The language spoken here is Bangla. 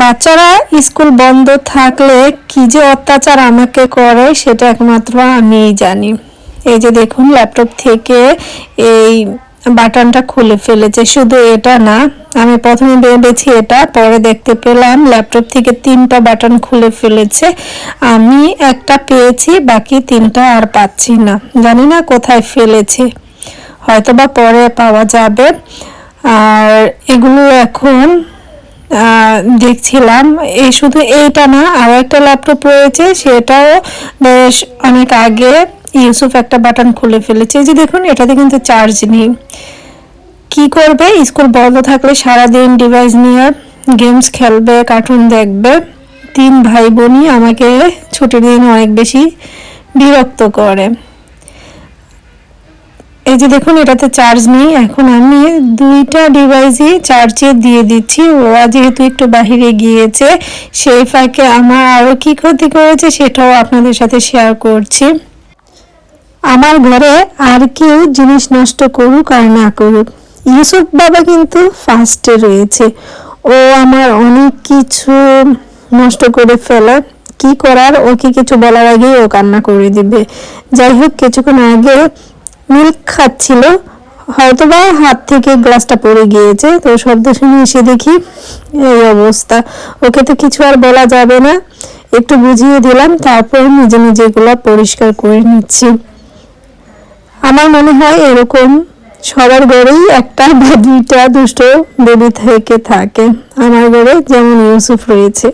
বাচ্চারা স্কুল বন্ধ থাকলে কি যে অত্যাচার আমাকে করে সেটা একমাত্র আমিই জানি। এই যে দেখুন ল্যাপটপ থেকে এই বাটনটা খুলে ফেলেছে। শুধু এটা না, আমি প্রথমে ভেবেছি এটা, পরে দেখতে পেলাম ল্যাপটপ থেকে তিনটা বাটন খুলে ফেলেছে। আমি একটা পেয়েছি, বাকি তিনটা আর পাচ্ছি না। জানি না কোথায় ফেলেছে। হয়তোবা পরে পাওয়া যাবে। আর এগুলো এখন দেখছিলাম। এই শুধু এইটা না আরও একটা ল্যাপটপ রয়েছে, সেটাও বেশ অনেক আগে ইউসুফ একটা বাটন খুলে ফেলেছে। যে দেখুন, এটাতে কিন্তু চার্জ নেই। কি করবে? স্কুল বন্ধ থাকলে সারাদিন ডিভাইস নিয়ে গেমস খেলবে কার্টুন দেখবে। তিন ভাই বোনই আমাকে ছুটির দিন অনেক বেশি বিরক্ত করে। এই যে দেখুন, এটাতে চার্জ নেই। এখন আমি দুইটা ডিভাইসই চার্জে দিয়ে দিচ্ছি। ওরা যেহেতু একটু বাহিরে গিয়েছে, সেই ফাঁকে আমার আরও কি ক্ষতি করেছে সেটাও আপনাদের সাথে শেয়ার করছি। আমার ঘরে আর কেউ জিনিস নষ্ট করুক আর না করুক, ইউসুফ বাবা কিন্তু ফার্স্টে রয়েছে। ও আমার অনেক কিছু নষ্ট করে ফেলে। কি করার? ওকে কিছু বলার আগেই ও কান্না করে দিবে। যাই হোক, কিছুক্ষণ আগে মিল্ক খাচ্ছিল হয়তো বা হাত থেকে গ্লাসটা পড়ে গিয়েছে, তো শব্দ শুনে এসে দেখি এই অবস্থা। ওকে তো কিছু আর বলা যাবে না। একটু বুঝিয়ে দিলাম, তারপর নিজে নিজে এগুলো পরিষ্কার করে নিচ্ছি। আমার মনে হয় এরকম সবার ঘরেই একটা বা দুইটা দুষ্ট বেবি থেকে থাকে। আমার ঘরে যেমন ইউসুফ রয়েছে।